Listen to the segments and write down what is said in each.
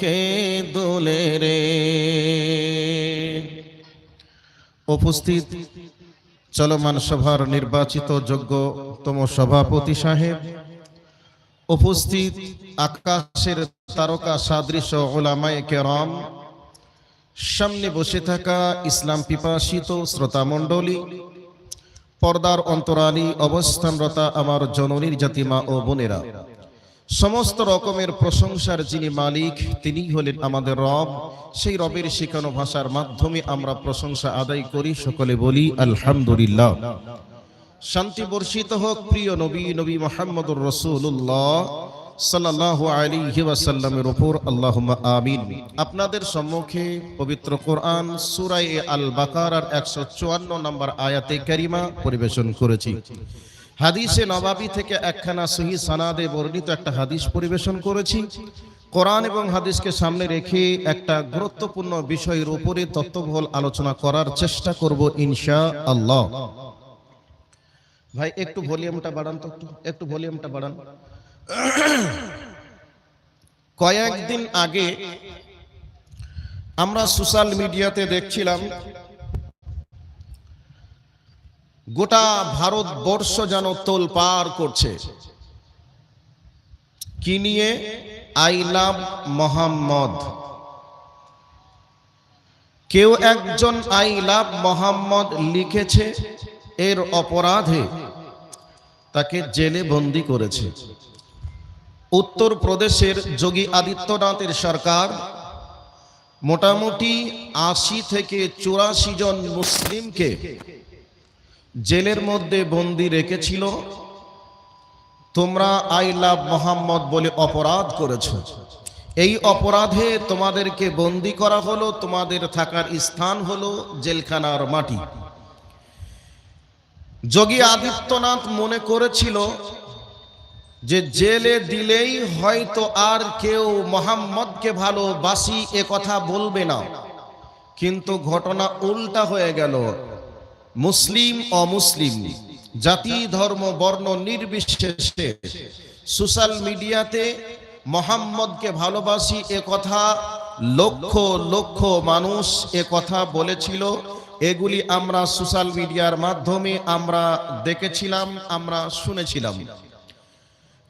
কে দোলে রে। উপস্থিত, চলমান সভার নির্বাচিত যোগ্যতম সভাপতি সাহেব। উপস্থিত, আকাশের তারকা সাদৃশ্য ওলামায়ে কেরাম। সামনে বসে থাকা ইসলাম পিপাসিত শ্রোতা মণ্ডলী পর্দার অন্তরালী অবস্থানরতা আমার জননীর জাতিমা ও বোনেরা। সমস্ত রকমের প্রশংসার যিনি মালিক তিনি হলেন আমাদের রব। সেই রবের শেখানো ভাষার মাধ্যমে আমরা প্রশংসা আদায় করি, সকলে বলি আলহামদুলিল্লাহ। শান্তি বর্ষিত হোক, প্রিয় নবী নবী মোহাম্মদুর রসুল্লাহ সাল্লাহ আলাইহি ওয়াসাল্লামের উপর, আল্লাহুম্মা আমিন। আপনাদের সম্মুখে পবিত্র কোরআন সূরায়ে আল বাকারার 154 নম্বর আয়াতে কারিমা পরিবেশন করেছি। হাদিসে নবাবী থেকে একখানা সহি সানাদে বর্ণিত একটা হাদিস পরিবেশন করেছি। কোরআন এবং হাদিসকে সামনে রেখে একটা গুরুত্বপূর্ণ বিষয়ের উপরে তত্ত্ববহল আলোচনা করার চেষ্টা করব ইনশা আল্লাহ ভাই, একটু ভলিউমটা বাড়ান তো একটু একটু ভলিউমটা বাড়ান। কয়েকদিন আগে আমরা সোশ্যাল মিডিয়াতে দেখছিলাম গোটা ভারতবর্ষ যেন তোল পার করছে। কি নিয়ে? I love Mohammad. কেউ একজন আই লাভ মোহাম্মদ লিখেছে এর অপরাধে, তাকে জেলে বন্দি করেছে। উত্তর প্রদেশের যোগী আদিত্যনাথের সরকার, মোটামুটি আশি থেকে চুরাশি জন মুসলিমকে জেলের মধ্যে বন্দি রেখেছিল। তোমরা আই লাভ মোহাম্মদ বলে অপরাধ করেছ। এই অপরাধে তোমাদেরকে বন্দি করা হলো, তোমাদের থাকার স্থান হলো জেলখানার মাটি। যোগী আদিত্যনাথ মনে করেছিল যে জেলে দিলেই হয়তো আর কেউ মোহাম্মদকে ভালোবাসি, এ কথা বলবে না। কিন্তু ঘটনা উল্টা হয়ে গেল। মুসলিম অমুসলিম, জাতি, ধর্ম, বর্ণ নির্বিশেষে সোশ্যাল মিডিয়াতে মোহাম্মদকে ভালোবাসি, এ কথা লক্ষ লক্ষ মানুষ এ কথা বলেছিল। এগুলি আমরা সোশ্যাল মিডিয়ার মাধ্যমে আমরা দেখেছিলাম, আমরা শুনেছিলাম।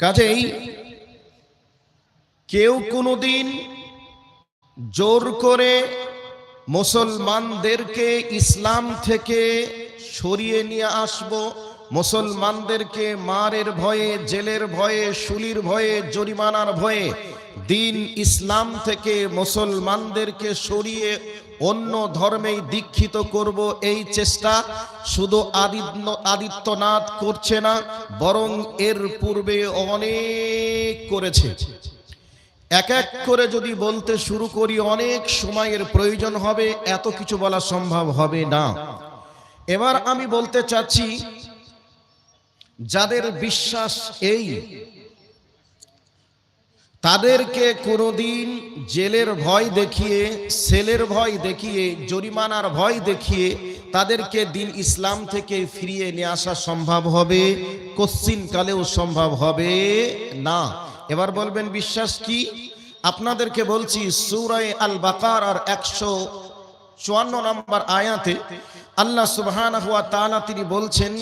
কাজেই কেউ কোনোদিন জোর করে মুসলমানদেরকে ইসলাম থেকে সরিয়ে নিয়ে আসব। মুসলমানদেরকে মারের ভয়ে, জেলের ভয়ে, শুলির ভয়ে, জরিমানার ভয়ে দিন ইসলাম থেকে মুসলমানদেরকে সরিয়ে অন্য ধর্মেই দীক্ষিত করব। এই চেষ্টা শুধু আদিত্য আদিত্যনাথ করছে না, বরং এর পূর্বে অনেক করেছে। এক এক করে যদি বলতে শুরু করি, অনেক সময়ের প্রয়োজন হবে, এত কিছু বলা সম্ভব হবে না। এবার আমি বলতে চাচ্ছি, যাদের বিশ্বাস এই, তাদেরকে কোনোদিন জেলের ভয় দেখিয়ে, সেলের ভয় দেখিয়ে, জরিমানার ভয় দেখিয়ে তাদেরকে দিন ইসলাম থেকে ফিরিয়ে নিয়ে আসা সম্ভব হবে? কশ্চিন কালেও সম্ভব হবে না। এবার বলবেন, বিশ্বাস কি? আপনাদেরকে বলছি, সুরায় আল বাকার আর একশো চুয়ান্ন নম্বর আয়াতে আল্লাহ সুবহানাহু ওয়া তাআলা তিনি বলছেন,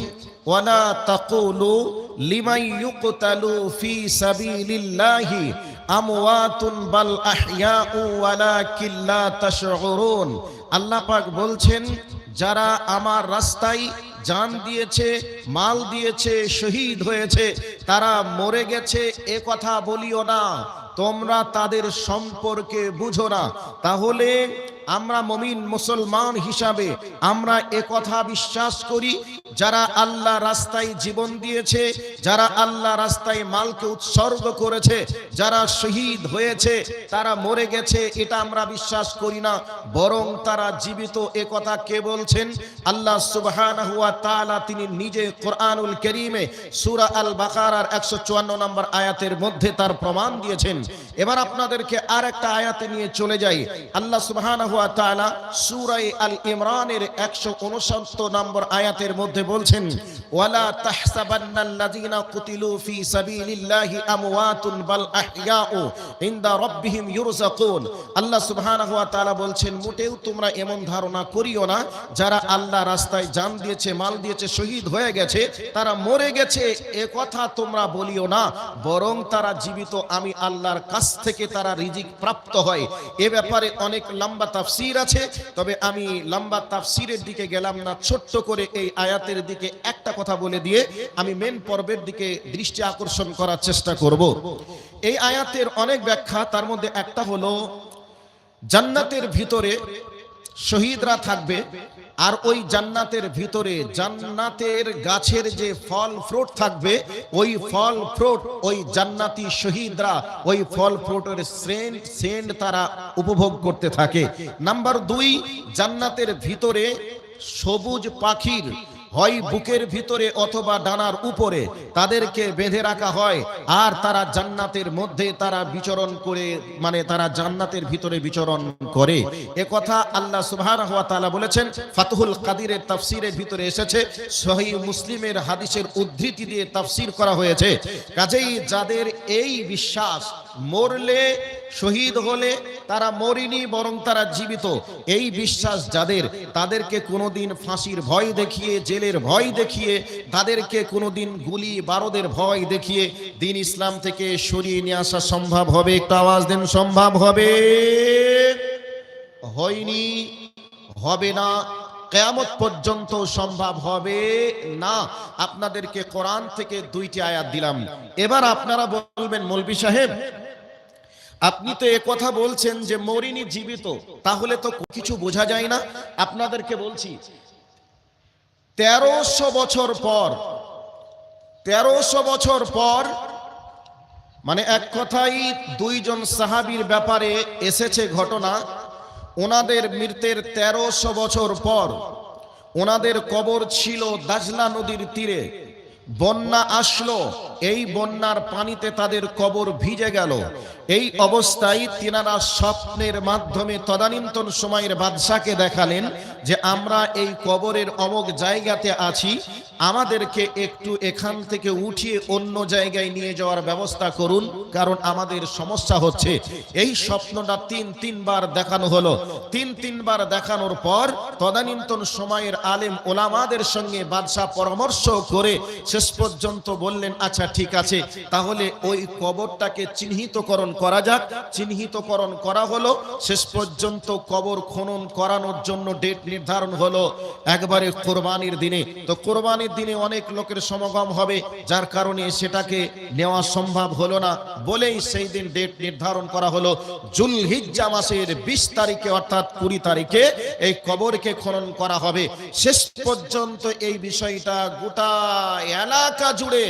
ওয়ালা তাকুলু লিমান ইউকতালু ফি সাবিলিল্লাহি আমওয়াতুন বাল আহইয়াউ ওয়ালাকিন লা তাশউরুন। আল্লাহ পাক বলছেন, যারা আমার রাস্তায় জান দিয়েছে, মাল দিয়েছে, শহীদ হয়েছে, তারা মরে গেছে, এ কথা বলিও না। তোমরা তাদের সম্পর্কে বুঝো না। তাহলে আমরা মমিন মুসলমান হিসাবে আমরা কথা বিশ্বাস করি, যারা আল্লাহ রাস্তায় জীবন দিয়েছে, যারা আল্লাহ রাস্তায় মালকে উৎসর্গ করেছে, যারা শহীদ হয়েছে, তারা মরে গেছে, এটা আমরা বিশ্বাস করি না, বরং তারা জীবিত কথা কে বলছেন? আল্লাহ সুবহানাহু ওয়া তাআলা তিনি নিজে কোরআনুল কারীমে সূরা আল বাকারার 154 নম্বর আয়াতের মধ্যে তার প্রমাণ দিয়েছেন। এবার আপনাদেরকে আর একটা আয়াতে নিয়ে চলে যাই। আল্লাহ সুবহানাহু ওয়া তাআলা সূরা আল ইমরানের 169 নম্বর আয়াতের মধ্যে বলছেন, ওয়ালা তাহসাবান্নাল্লাযীনা কুতিলু ফি সাবিলিল্লাহি আমওয়াতুন বাল আহইয়াউ ইনদা রাব্বিহিম ইউরযাকুন। আল্লাহ সুবহানাহু ওয়া তাআলা বলছেন, মোটেও তোমরা এমন ধারণা করিও না। যারা আল্লাহ রাস্তায় জান দিয়েছে, মাল দিয়েছে, শহীদ হয়ে গেছে, তারা মরে গেছে, এ কথা তোমরা বলিও না। বরং তারা জীবিত, আমি আল্লাহর কাছ থেকে তারা রিজিক প্রাপ্ত হয়। এ ব্যাপারে অনেক লম্বা তাফসির আছে, তবে আমি লম্বা তাফসিরের দিকে গেলাম না, ছোট্ট করে এই আয়াতের দিকে একটা কথা বলে দিয়ে আমি মেন পর্বের দিকে দৃষ্টি আকর্ষণ করার চেষ্টা করব। এই আয়াতের অনেক ব্যাখ্যা, তার মধ্যে একটা হলো, জান্নাতের ভিতরে শহীদরা থাকবে। আর ওই জান্নাতের ভিতরে জান্নাতের গাছের যে ফল ফ্রুট থাকবে, ওই ফল ফ্রুট, ওই জান্নাতি শহীদরা ওই ফল ফ্রুটের সেন্ট সেন্ট তারা উপভোগ করতে থাকে। নাম্বার দুই, জান্নাতের ভিতরে সবুজ পাখির হয় বুকের ভিতরে অথবা ডানার উপরে, তাদেরকে বেঁধে রাখা হয়, আর তারা জান্নাতের মধ্যে তারা বিচরণ করে মানে তারা জান্নাতের ভিতরে বিচরণ করে। এ কথা আল্লাহ সুবহানাহু ওয়া তাআলা বলেছেন, ফাতহুল কাদিরের তাফসিরের ভিতরে এসেছে, সহিহ মুসলিমের হাদিসের উদ্ধৃতি দিয়ে তাফসির করা হয়েছে। কাজেই যাদের এই বিশ্বাস মরলে শহীদ হলে তারা মরিনি, বরং তারা জীবিত। এই বিশ্বাস যাদের, তাদেরকে কোনোদিন ফাঁসির ভয় দেখিয়ে, জেলের ভয় দেখিয়ে, তাদেরকে কোনোদিন গুলি বারোদের ভয় দেখিয়ে দিন ইসলাম থেকে সরিয়ে নিয়ে আসা সম্ভব হবে? একটু আওয়াজ দেন, সম্ভব হবে? হয়নি, হবে না। কেয়ামত পর্যন্ত সম্ভব হবে? না। আপনাদেরকে কোরআন থেকে দুইটি আয়াত দিলাম। এবার আপনারা বলবেন মৌলবি সাহেব আপনি তো এ কথা বলছেন যে মরিনি জীবিত, তাহলে তো কিছু বোঝা যায় না। আপনাদেরকে বলছি, তেরোশো বছর পর, তেরোশো বছর পর মানে এক কথাই দুইজন সাহাবীর ব্যাপারে এসেছে ঘটনা, ওনাদের মৃত্যের তেরোশো বছর পর, ওনাদের কবর ছিল দাজলা নদীর তীরে, বন্যা আসলো এই বন্যার পানিতে তাদের কবর ভিজে গেল। এই অবস্থায় তিনারা স্বপ্নের মাধ্যমে তদানীন্তন সময়ের বাদশাকে দেখালেন যে আমরা এই কবরের অমক জায়গাতে আছি, আমাদেরকে একটু এখান থেকে উঠিয়ে অন্য জায়গায় নিয়ে যাওয়ার ব্যবস্থা করুন, কারণ আমাদের সমস্যা হচ্ছে। এই স্বপ্নটা তিন তিনবার দেখানো হলো। তিন তিনবার দেখানোর পর তদানীন্তন সময়ের আলেম ওলামাদের সঙ্গে বাদশাহ পরামর্শ করে শেষ পর্যন্ত বললেন আচ্ছা ঠিক আছে। তাহলে ওই কবরটাকে চিহ্নিতকরণ করা যাক। চিহ্নিতকরণ করা হলো। শেষ পর্যন্ত কবর খনন করানোর জন্য ডেট নির্ধারণ হলো। একবারে কোরবানির দিনে। তো কোরবানির দিনে অনেক লোকের সমাগম হবে, যার কারণে সেটাকে নেওয়া সম্ভব হলো না বলেই সেই দিন ডেট নির্ধারণ করা হলো। জুলহিজ্জা মাসের বিশ তারিখে, অর্থাৎ কুড়ি তারিখে এই কবরকে খনন করা হবে। শেষ পর্যন্ত এই বিষয়টা গোটা এলাকা জুড়ে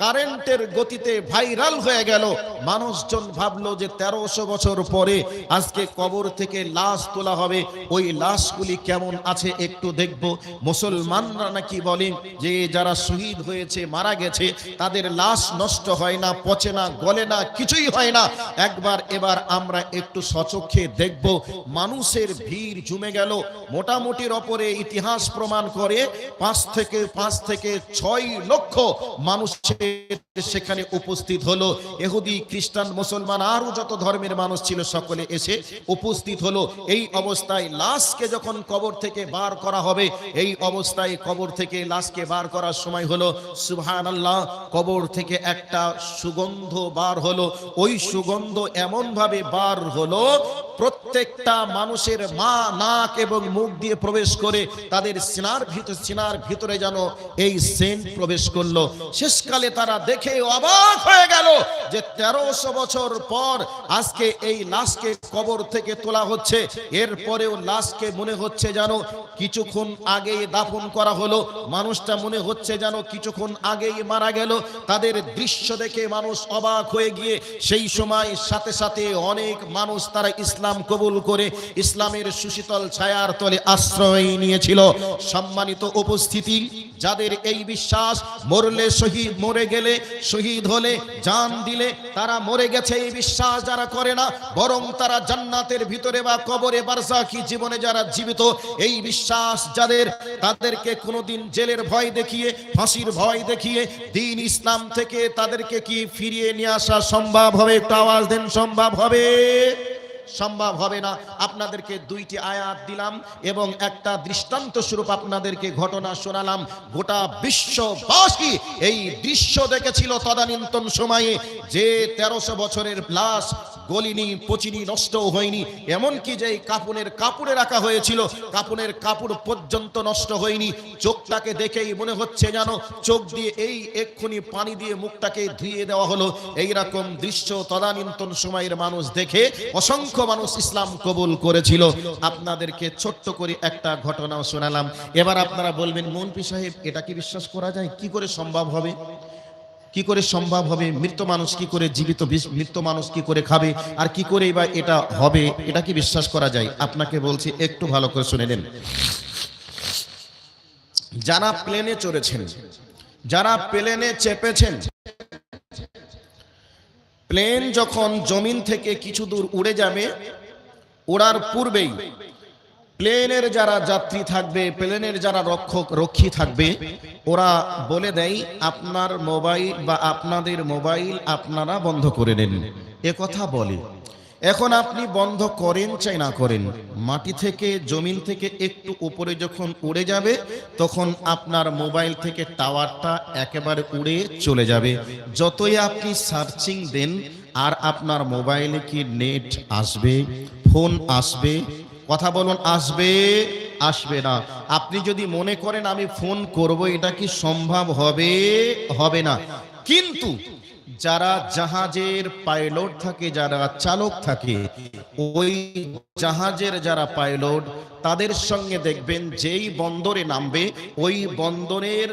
কারেন্টের গতিতে ভাইরাল হয়ে গেল। মানুষজন ভাবলো যে তেরোশো বছর পরে আজকে কবর থেকে লাশ তোলা হবে। ওই লাশগুলি কেমন আছে একটু দেখব। মুসলমানরা নাকি বলেন যে যারা শহীদ হয়েছে, মারা গেছে, তাদের লাশ নষ্ট হয় না, পচে না, গলে না, কিছুই হয় না। একবার এবার আমরা একটু সচক্ষে দেখব। মানুষের ভিড় জমে গেল। মোটামুটির ওপরে ইতিহাস প্রমাণ করে পাঁচ থেকে পাঁচ থেকে ছয় লক্ষ মানুষের সেখানে উপস্থিত হলো। এহুদি খ্রিস্টান, মুসলমান আরও যত ধর্মের মানুষ ছিল সকলে এসে উপস্থিত হলো। এই অবস্থায় লাশকে যখন কবর থেকে বার করা হবে, এই অবস্থায় কবর থেকে লাশকে বার করার সময় হলো সুবহান আল্লাহ কবর থেকে একটা সুগন্ধ বার হলো। ওই সুগন্ধ এমন ভাবে বার হলো প্রত্যেকটা মানুষের মা, নাক এবং মুখ দিয়ে প্রবেশ করে তাদের সিনার ভিতর সিনার ভিতরে যেন এই সেন্ট প্রবেশ করল। শেষকালে তারা দেখে অবাক হয়ে গেল যে তেরোশো বছর পর আজকে এই লাশকে কবর থেকে তোলা হচ্ছে। এরপরেও লাশকে মনে হচ্ছে যেন কিছুক্ষণ আগেই দাফন করা হলো। মানুষটা মনে হচ্ছে যেন কিছুক্ষণ আগেই মারা গেল। তাদের দৃশ্য দেখে মানুষ অবাক হয়ে গিয়ে সেই সময় সাথে সাথে অনেক মানুষ তারা ইসলাম কবুল করে ইসলামের সুশীতল ছায়ার তলে আশ্রয় নিয়েছিল। সম্মানিত উপস্থিতি, যাদের এই বিশ্বাস, মরলে শহীদ মরে গেলে, শহীদ হলে জান দিলে, তারা মরে গেছে এই বিশ্বাস যারা করে না, বরং তারা জান্নাতের ভিতরে বা কবরে বারসাকি জীবনে যারা জীবিত, এই বিশ্বাস যাদের, তাদেরকে কোনোদিন জেলের ভয় দেখিয়ে, ফাঁসির ভয় দেখিয়ে, দিন ইসলাম থেকে তাদেরকে কি ফিরিয়ে নিয়ে আসা সম্ভব হবে? একটু আওয়াজ দেন, সম্ভব হবে? সম্ভব হবে না। আপনাদেরকে দুইটি আয়াত দিলাম এবং একটা দৃষ্টান্ত স্বরূপ আপনাদেরকে ঘটনা শোনালাম। গোটা বিশ্ববাসী এই দৃশ্য দেখেছিল তদানীন্তন সময়ে যে তেরোশো বছরের লাশ গলিনি, পচিনি নষ্ট হয়নি। এমনকি যে কাপুনের কাপড়ে রাখা হয়েছিল, কাপুনের কাপড় পর্যন্ত নষ্ট হয়নি। চোখটাকে দেখেই মনে হচ্ছে যেন চোখ দিয়ে এই এক্ষুনি পানি দিয়ে মুখটাকে ধুয়ে দেওয়া হলো। এইরকম দৃশ্য তদানীন্তন সময়ের মানুষ দেখে অসংখ্য মানুষ ইসলাম কবুল করেছিল। আপনাদেরকে ছোট্ট করে একটা ঘটনাও শোনালাম। এবার আপনারা বলবেন মন্ত্রী সাহেব, এটা কি বিশ্বাস করা যায়? কি করে সম্ভব হবে? কি করে সম্ভব হবে? মৃত মানুষ কি করে জীবিত? মৃত মানুষ কি করে খাবে? আর কি করে বা এটা হবে? এটা কি বিশ্বাস করা যায়? আপনাকে বলছি, একটু ভালো করে শুনে নেন। যারা প্লেনে চড়েছেন, যারা প্লেনে চেপেছেন প্লেন যখন জমিন থেকে কিছু দূর উড়ে যাবে ওড়ার পূর্বেই প্লেনের যারা যাত্রী থাকবে, প্লেনের যারা রক্ষক, রক্ষী থাকবে, ওরা বলে দেয়, আপনার মোবাইল বা আপনাদের মোবাইল আপনারা বন্ধ করে নেন কথা বলে। এখন আপনি বন্ধ করেন চাই না করেন। মাটি থেকে, জমিন থেকে একটু উপরে যখন উড়ে যাবে, তখন আপনার মোবাইল থেকে টাওয়ারটা একেবারে উড়ে চলে যাবে। যতই আপনি সার্চিং দেন, আর আপনার মোবাইলে কি নেট আসবে, ফোন আসবে, কথা বলুন, আসবে আসবে না। আপনি যদি মনে করেন, আমি ফোন করব, এটা কি সম্ভব হবে? হবে না। কিন্তু যারা জাহাজের পাইলট থাকে, যারা চালক থাকে, ওই জাহাজের যারা পাইলট, তাদের সঙ্গে দেখবেন যেই বন্দরে নামবে, ওই বন্দরের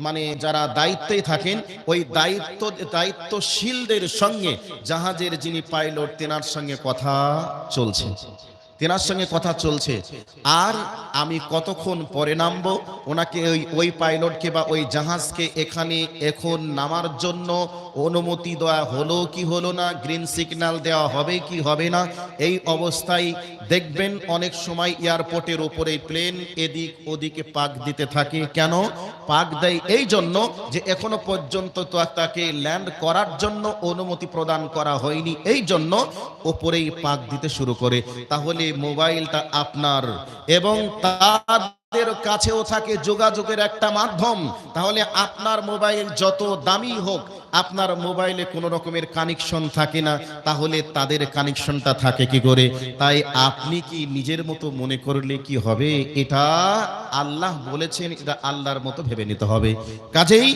মানে যারা দায়িত্বে থাকেন, ওই দায়িত্ব, দায়িত্বশীলদের সঙ্গে জাহাজের যিনি পাইলট, তেনার সঙ্গে কথা চলছে। তেনার সঙ্গে কথা চলছে। আর আমি কতক্ষণ পরে নামবো? ওনাকে ওই ওই পাইলটকে বা ওই জাহাজকে এখানে এখন নামার জন্য অনুমতি দেওয়া হলো কি হলো না গ্রিন সিগন্যাল দেওয়া হবে কি হবে না, এই অবস্থায় দেখবেন অনেক সময় এয়ারপোর্টের উপরে প্লেন এদিক ওদিকে পাক দিতে থাকে। কেন? পাক দেয় এই জন্য যে এখনও পর্যন্ত তো তাকে ল্যান্ড করার জন্য অনুমতি প্রদান করা হয়নি, এই জন্য ওপরেই পাক দিতে শুরু করে। তাহলে মোবাইলটা আপনার এবং কাছেও থাকে যোগাযোগের একটা মাধ্যম, তাহলে আপনার মোবাইল যত দামি হোক, আপনার মোবাইলে কোনো রকমের কানেকশন থাকে না, তাহলে তাদের কানেকশনটা থাকে কি করে? তাই আপনি কি নিজের মতো মনে করলে কি হবে? এটা আল্লাহ বলেছেন, এটা আল্লাহর মতো ভেবে নিতে হবে। কাজেই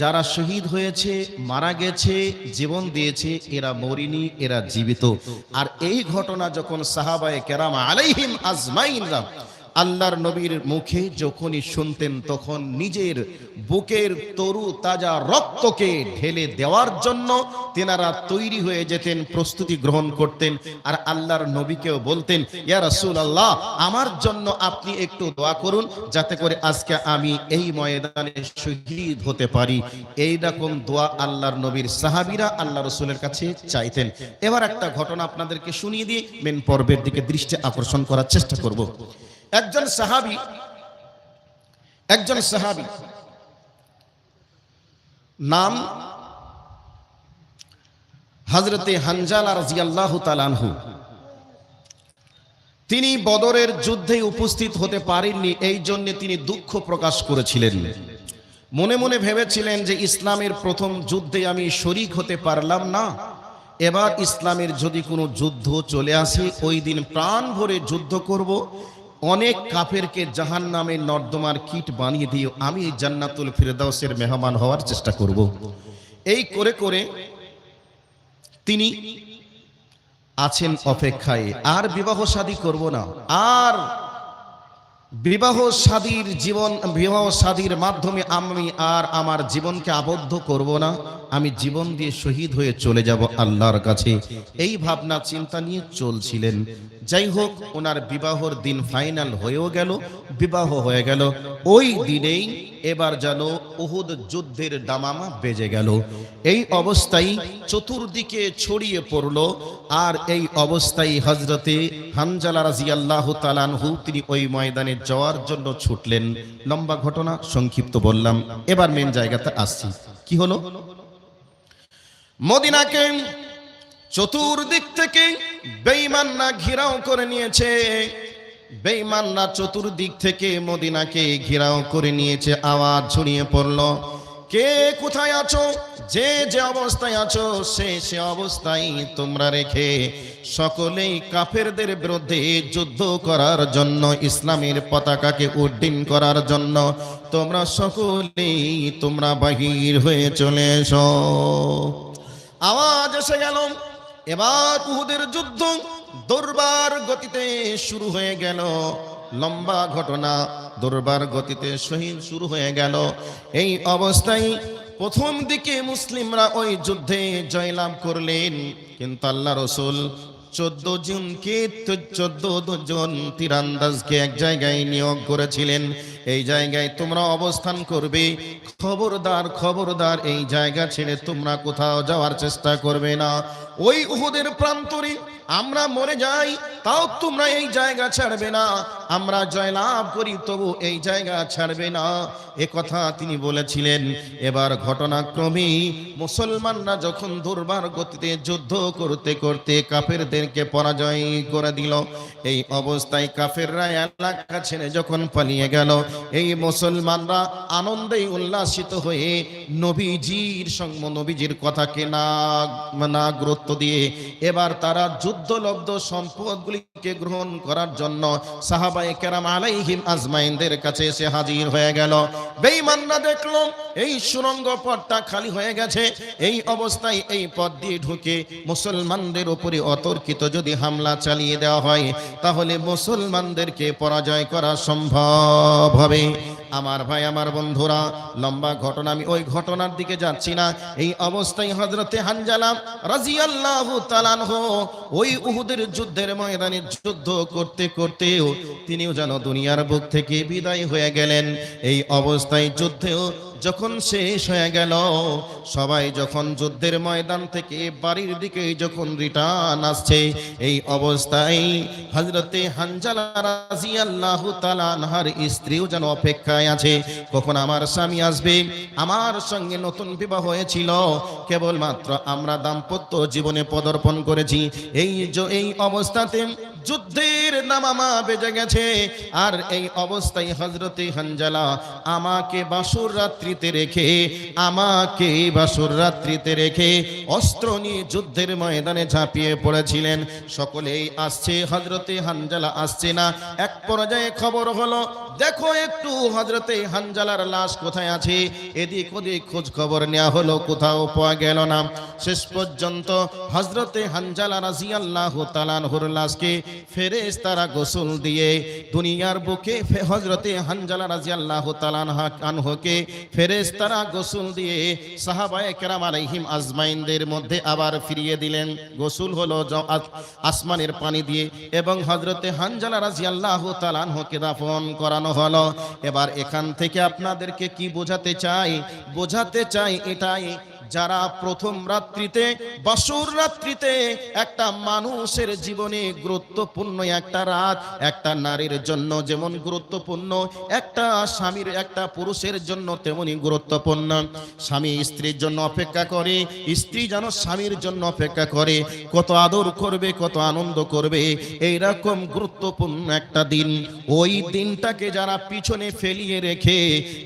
যারা শহীদ হয়েছে, মারা গেছে, জীবন দিয়েছে, এরা মরিনি, এরা জীবিত। আর এই ঘটনা যখন সাহাবায়ে কেরাম আলাইহিম আজমাইনরা আল্লাহর নবীর মুখে যখনই শুনতেন তখন নিজের বুকের তরু তাজা রক্তকে ঢেলে দেওয়ার জন্য তেনারা তৈরি হয়ে যেতেন, প্রস্তুতি গ্রহণ করতেন আর আল্লাহর নবীকেও বলতেন, ইয়া রাসূল আল্লাহ আমার জন্য আপনি একটু দোয়া করুন যাতে করে আজকে আমি এই ময়দানে শহীদ হতে পারি। এই রকম দোয়া আল্লাহর নবীর সাহাবীরা আল্লাহ রসুলের কাছে চাইতেন। এবার একটা ঘটনা আপনাদেরকে শুনিয়ে দিয়ে মেন পর্বের দিকে দৃষ্টি আকর্ষণ করার চেষ্টা করব। একজন সাহাবী একজন সাহাবী, নাম হজরতে হানজালা রাজিয়াল্লাহু তালানহু তিনি বদরের যুদ্ধে উপস্থিত হতে পারেননি, এই জন্য তিনি দুঃখ প্রকাশ করেছিলেন। মনে মনে ভেবেছিলেন যে ইসলামের প্রথম যুদ্ধে আমি শরিক হতে পারলাম না, এবার ইসলামের যদি কোনো যুদ্ধ চলে আসে, ওই দিন প্রাণ ভরে যুদ্ধ করব অনেক কাফেরকে জাহান নামে নর্দমার কিট বানিয়ে দিয়ে আমি জান্নাতুল ফিরদাউসের মেহমান হওয়ার চেষ্টা করব। এই করে করে তিনি আছেন অপেক্ষায়, আর বিবাহ শাদী করব না, আর বিবাহ সাদীর জীবন, বিবাহ সাদীর মাধ্যমে আমি আর আমার জীবনকে আবদ্ধ করব না। আমি জীবন দিয়ে শহীদ হয়ে চলে যাব আল্লাহর কাছে। এই ভাবনা, চিন্তা নিয়ে চলছিলেন। যাই হোক, ওনার বিবাহর দিন ফাইনাল হয়েও গেল, বিবাহ হয়ে গেল। ওই দিনেই এবার যেন উহুদ যুদ্ধের দামামা বেজে গেল। এই অবস্থায় চতুর্দিকে ছড়িয়ে পড়ল আর এই অবস্থায় হজরতে হানজালা রাজি আল্লাহ তালানহু তিনি ওই ময়দানে যাওয়ার জন্য ছুটলেন। লম্বা ঘটনা, সংক্ষিপ্ত বললাম। এবার মেন জায়গাতে আসছি। কি হলো? মদিনাকে চতুর্দিক থেকে বেঈমানরা ঘেরাও করে নিয়েছে। বেঈমানরা চতুর্দিক থেকে মদিনাকে ঘেরাও করে নিয়েছে। আওয়াজ ছড়িয়ে পড়ল, কে কোথায় আছো? যে যে অবস্থায় আছো, সে সে অবস্থায় তোমরা রেখে সকলেই কাফেরদের বিরুদ্ধে যুদ্ধ করার জন্য, ইসলামের পতাকাকে উড্ডীন করার জন্য। তোমরা সকলেই তোমরা বাহির হয়ে চলে আওয়াজ এসে গেল। এবার উহুদের যুদ্ধ দরবার গতিতে শুরু হয়ে গেল। লম্বা ঘটনা, দরবার গতিতে শহীদ শুরু হয়ে গেল। এই অবস্থায় প্রথম দিকে মুসলিমরা ওই যুদ্ধে জয়লাভ করলেন। কিন্তু আল্লাহ রসুল চোদ্দ জনকে চোদ্দ জন তীরান্দাজকে এক জায়গায় নিয়োগ করেছিলেন। এই জায়গায় তোমরা অবস্থান করবে। খবরদার খবরদার, এই জায়গা ছেড়ে তোমরা কোথাও যাওয়ার চেষ্টা করবে না। ওই উহুদের প্রান্তরে আমরা মরে যাই, তাও তোমরা এই জায়গা ছাড়বে না। আমরা জয়লাভ করি, তবু এই জায়গা ছাড়বে না। এ কথা তিনি বলেছিলেন। এবার ঘটনাক্রমে মুসলমানরা যখন দুর্বার গতিতে যুদ্ধ করতে করতে কাফেরদেরকে পরাজয় করে দিল, এই অবস্থায় কাফেররা এলাকা ছেড়ে যখন পালিয়ে গেল, এই মুসলমানরা আনন্দে উল্লাসিত হয়ে নবীজির সঙ্গ, নবীজির কথাকে না না গুরুত্ব দিয়ে এবার তারা যুদ্ধলব্ধ সম্পদগুলিকে গ্রহণ করার জন্য সাহাবাই কেরাম আলাইহিম আজমাইনদের কাছে এসে হাজির হয়ে গেল। বেঈমানরা দেখল, এই সুরঙ্গ পথটা খালি হয়ে গেছে। এই অবস্থায় এই পথ দিয়ে ঢুকে মুসলমানদের উপরে অতর্কিত যদি হামলা চালিয়ে দেওয়া হয়, তাহলে মুসলমানদেরকে পরাজয় করা সম্ভব হবে। আমার ভাই, আমার বন্ধুরা, লম্বা ঘটনা, আমি ওই ঘটনার দিকে যাচ্ছি না। এই অবস্থায় হজরতে হানজালা রাজিয়াল্লাহু তাআলাহু ওই উহুদের যুদ্ধের ময়দানে যুদ্ধ করতে করতেও তিনিও যেন দুনিয়ার বুক থেকে বিদায় হয়ে গেলেন। এই অবস্থায় যুদ্ধেও যখন শেষ হয়ে গেল, সবাই যখন যুদ্ধের ময়দান থেকে বাড়ির দিকে যখন রিটার্ন আসছে, এই অবস্থায় হজরতে হানজালা রাজিয়াল্লাহু তাআলা আনহার স্ত্রীও যেন অপেক্ষায় আছে। কখন আমার স্বামী আসবে? আমার সঙ্গে নতুন বিবাহ হয়েছিল। কেবলমাত্র আমরা দাম্পত্য জীবনে পদার্পণ করেছি। এই এই অবস্থাতে যুদ্ধের নামামা বেজে গেছে। আর এই অবস্থায় হজরতে হানজালা আমাকে বাসুর রাত্রিতে রেখে, আমাকে বাসুর রাত্রিতে রেখে অস্ত্র নিয়ে যুদ্ধের ময়দানে ঝাঁপিয়ে পড়েছিলেন। সকলেই আসছে হজরতে হানজালা আসছে না। এক পর্যায়ে খবর হলো, দেখো একটু হজরতে হানজালার লাশ কোথায় আছে? এদিক ওদিক খোঁজ খবর নেওয়া হলো, কোথাও পাওয়া গেল না। শেষ পর্যন্ত হজরতে হানজালা রাজি আল্লাহ তালানহুর লাশকে ফেরেস তারা গোসল দিয়ে দুনিয়ার বুকে হজরতে হানজালা রাজি আল্লাহ আনহকে ফেরেস তারা গোসল দিয়ে সাহাবায়ে কেরাম আলাইহিম আজমাইনদের মধ্যে আবার ফিরিয়ে দিলেন। গোসল হলো আসমানের পানি দিয়ে এবং হজরতে হানজালা রাজি আল্লাহ তালানহকে দাফন করানো হলো। এবার এখান থেকে আপনাদেরকে কি বোঝাতে চাই? বোঝাতে চাই এটাই যারা প্রথম রাত্রিতে, বাসুর রাত্রিতে একটা মানুষের জীবনে গুরুত্বপূর্ণ একটা রাত, একটা নারীর জন্য যেমন গুরুত্বপূর্ণ, একটা স্বামীর, একটা পুরুষের জন্য তেমনি গুরুত্বপূর্ণ। স্বামী স্ত্রীর জন্য অপেক্ষা করে, স্ত্রী যেন স্বামীর জন্য অপেক্ষা করে, কত আদর করবে, কত আনন্দ করবে, এইরকম গুরুত্বপূর্ণ একটা দিন। ওই দিনটাকে যারা পিছনে ফেলিয়ে রেখে,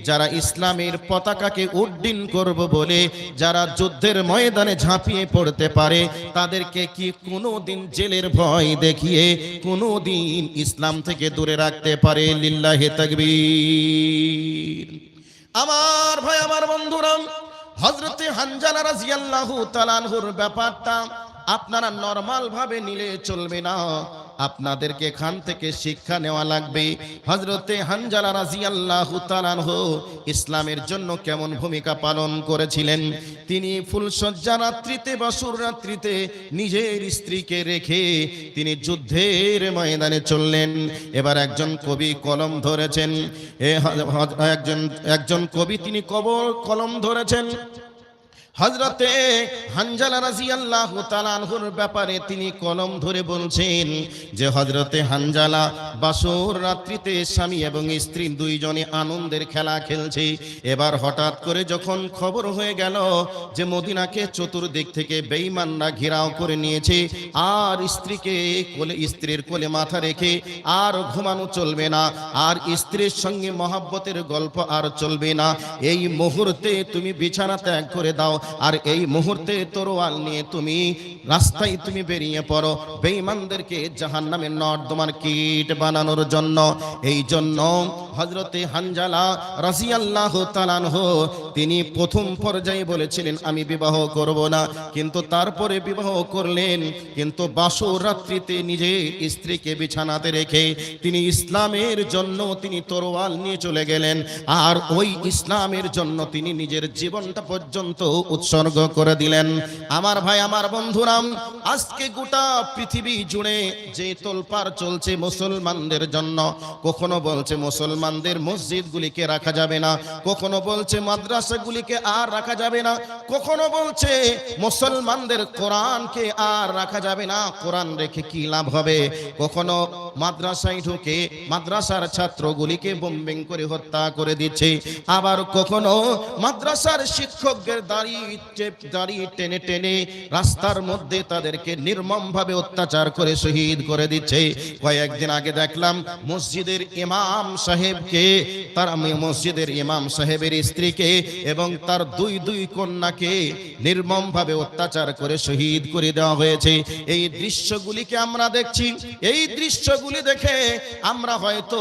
যারা ইসলামের পতাকাকে উড্ডীন করব বলে, যারা যুদ্ধের ময়দানে ঝাঁপিয়ে পড়তে পারে, তাদেরকে কি কোনো দিন জেলের ভয় দেখিয়ে কোনো দিন ইসলাম থেকে দূরে রাখতে পারে? লিল্লাহে তাকবীর। আমার ভাই, আমার বন্ধুরা হজরতে হানজালা রাজিয়াল্লাহু তালানহুর ব্যাপারটা আপনারা নরমাল ভাবে নিলে চলবে না। আপনাদেরকে এখান থেকে শিক্ষা নেওয়া লাগবে। হজরতে হানজালা রাজি আল্লাহ ইসলামের জন্য কেমন ভূমিকা পালন করেছিলেন? তিনি ফুলসজ্জা রাত্রিতে বাসুর রাত্রিতে নিজের স্ত্রীকে রেখে তিনি যুদ্ধের ময়দানে চললেন। এবার একজন কবি কলম ধরেছেন। একজন একজন কবি তিনি কবর কলম ধরেছেন। হজরতে হানজালা রাজিয়াল্লাহু তাআলার ব্যাপারে তিনি কলম ধরে বলছেন যে হজরতে হানজালা বাসর রাত্রিতে স্বামী এবং স্ত্রী দুইজনে আনন্দের খেলা খেলছে। এবার হঠাৎ করে যখন খবর হয়ে গেল যে মদিনাকে চতুর্দিক থেকে বেঈমানরা ঘেরাও করে নিয়েছে, আর স্ত্রীকে কোলে, স্ত্রীর কোলে মাথা রেখে আর ঘুমানো চলবে না, আর স্ত্রীর সঙ্গে মহাব্বতের গল্প আর চলবে না, এই মুহূর্তে তুমি বিছানা ত্যাগ করে দাও আর এই মুহূর্তে তরোয়াল নিয়ে তুমি রাস্তায় তুমি বেরিয়ে পড়ো। বেঈমানদেরকে জাহান্নামের নর্দমার কীট বানানোর জন্য। এই জন্য হজরতে হানজালা রাজিয়াল্লাহ তালানহ তিনি প্রথম পর্যায়ে বলেছিলেন, আমি বিবাহ করব না। কিন্তু তারপরে বিবাহ করলেন। কিন্তু বাসর রাত্রিতে নিজে স্ত্রীকে বিছানাতে রেখে তিনি ইসলামের জন্য তিনি তরোয়াল নিয়ে চলে গেলেন। আর ওই ইসলামের জন্য তিনি নিজের জীবনটা পর্যন্ত উৎসর্গ করে দিলেন। আমার ভাই, আমার বন্ধুরাম, আজকে গোটা পৃথিবী জুড়ে যে তোলপাড় চলছে মুসলমানদের জন্য, কখনো বলছে মুসলমানদের মসজিদগুলিকে রাখা যাবে না, কখনো বলছে মাদ্রাসাগুলিকে আর রাখা যাবে না, কখনো বলছে মুসলমানদের কোরআনকে আর রাখা যাবে না, কোরআন রেখে কি লাভ হবে? কখনো মাদ্রাসায় ঢুকে মাদ্রাসার ছাত্রগুলিকে বোম্বিং করে হত্যা করে দিচ্ছে। আবার কখনো মাদ্রাসার শিক্ষকদের দাড়ি টেপ- দাড়ি টেনে টেনে রাস্তার মধ্যে তাদেরকে নির্মমভাবে অত্যাচার করে শহীদ করে দিচ্ছে। কয়েকদিন আগে দেখলাম মসজিদের ইমাম সাহেবকে, তার মসজিদের ইমাম সাহেবের স্ত্রীকে এবং তার দুই দুই কন্যাকে নির্মমভাবে অত্যাচার করে শহীদ করে দেওয়া হয়েছে। এই দৃশ্যগুলিকে আমরা দেখছি। এই দৃশ্যগুলি দেখে আমরা হয়তো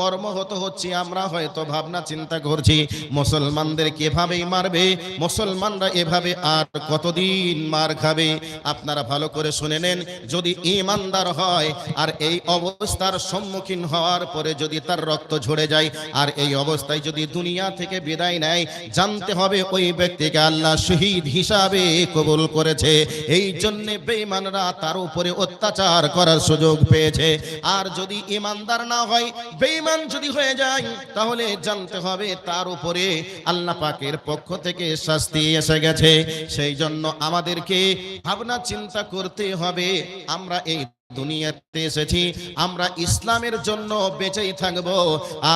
মর্মহত হচ্ছি, আমরা হয়তো ভাবনা চিন্তা করছি, মুসলমানদের কিভাবেই মারবে, মুসলমানরা এভাবে আর কতদিন মার খাবে? আপনারা ভালো করে শুনে নেন, যদি ইমানদার হয়, আর এই অবস্থার সম্মুখীন হওয়ার পরে যদি তার রক্ত ঝরে যায়, আর এই অবস্থায় যদি দুনিয়া থেকে বিদায় নেয়, জানতে হবে ওই ব্যক্তিকে আল্লাহ শহীদ হিসাবে কবুল করেছে। এই জন্যে বেঈমানরা তার উপরে অত্যাচার করার সুযোগ পেয়েছে। আর যদি ইমানদার না হয়, বেঈমান যদি হয়ে যায়, তাহলে জানতে হবে তার উপরে আল্লাহ পাকের পক্ষ থেকে শাস্তি এসে গেছে। সেই জন্য আমাদেরকে ভাবনা চিন্তা করতে হবে। আমরা এই দুনিয়াতে এসেছি, আমরা ইসলামের জন্য বেঁচেই থাকব,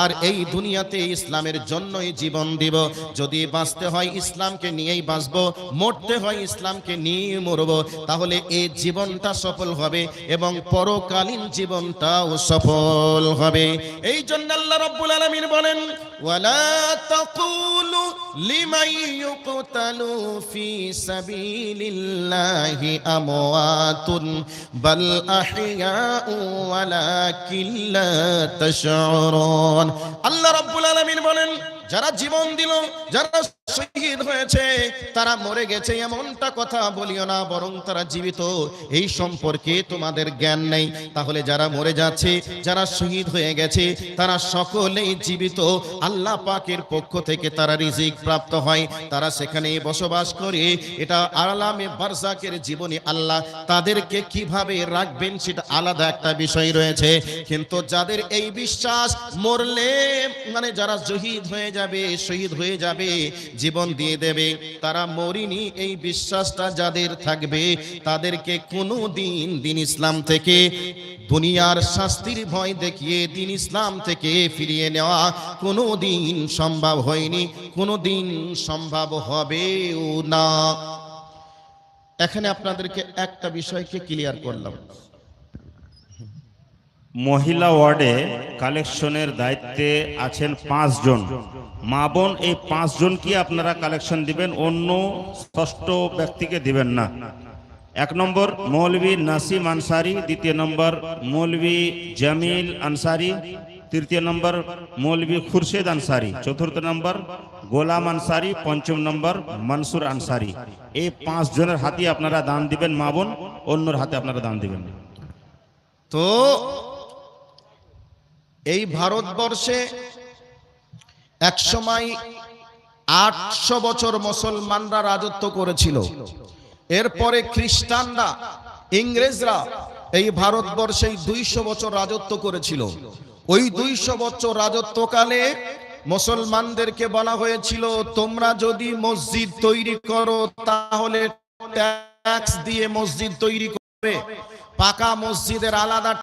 আর এই দুনিয়াতে ইসলামের জন্যই জীবন দিব। যদি বাঁচতে হয় ইসলামকে নিয়েই বাঁচব, মরতে হয় ইসলামকে নিয়ে মরব, তাহলে এই জীবনটা সফল হবে এবং পরকালীন জীবনটাও সফল হবে। এই জন্য আল্লাহ রাব্বুল আলামিন বলেন ওয়ালা তাকুলু লিমান ইউকতালু ফি সাবিলিল্লাহি আমওয়াতুন বাল আহইয়াউ ওয়ালাকিন লা তাশউরুন আল্লাহ রাব্বুল আলামিন বলেন যারা জীবন দিল, যারা শহীদ হয়েছে, তারা মরে গেছে, এমনটা কথা বলিও না, বরং তারা জীবিত। এই সম্পর্কে তোমাদের জ্ঞান নেই। তাহলে যারা মরে যাচ্ছে, যারা শহীদ হয়ে গেছে, তারা সকলেই জীবিত। আল্লাহ পাকের পক্ষ থেকে তারা রিজিক প্রাপ্ত হয়। তারা সেখানে বসবাস করে। এটা আলামে বারজাকের জীবনে আল্লাহ তাদেরকে কীভাবে রাখবেন, সেটা আলাদা একটা বিষয় রয়েছে। কিন্তু যাদের এই বিশ্বাস, মরলে মানে যারা শহীদ হয়ে যাবে, শহীদ হয়ে যাবে, জীবন দিয়ে দেবে। তারা মরিনি এই বিশ্বাসটা যাদের থাকবে, তাদেরকে কোনো দিন দিন ইসলাম থেকে, দুনিয়ার শাস্তির ভয় দেখিয়ে দিন ইসলাম থেকে ফিরিয়ে নেওয়া কোনো দিন সম্ভব হয়নি কোনো দিন সম্ভব হবেও না। এখানে আপনাদেরকে একটা বিষয়কে ক্লিয়ার করলাম। মহিলা ওয়ার্ডে কালেকশনের দায়িত্বে আছেন পাঁচজন। মা বোন, এই পাঁচজন কি আপনারা কালেকশন দিবেন? অন্য ষষ্ঠ ব্যক্তিকে দিবেন না। এক নম্বর, মৌলভী নাসিম আনসারি। দ্বিতীয় নম্বর, মৌলভী জামিল আনসারি। তৃতীয় নম্বর, মৌলভী খুরশেদ আনসারি। চতুর্থ নম্বর, গোলাম আনসারি। পঞ্চম নম্বর, মনসুর আনসারি। এই পাঁচ জনের হাতে আপনারা দান দিবেন মা বোন, অন্যর হাতে আপনারা দান দিবেন। তো এই ভারতবর্ষে একসময় আটশো বছর মুসলমানরা রাজত্ব করেছিল। এরপরে খ্রিস্টানরা, ইংরেজরা এই ভারতবর্ষে দুইশো বছর রাজত্ব করেছিল। ওই দুইশো বছর রাজত্বকালে মুসলমানদেরকে বলা হয়েছিল, তোমরা যদি মসজিদ তৈরি করো, তাহলে ট্যাক্স দিয়ে মসজিদ তৈরি করবে। পাকা মসজিদের আলাদা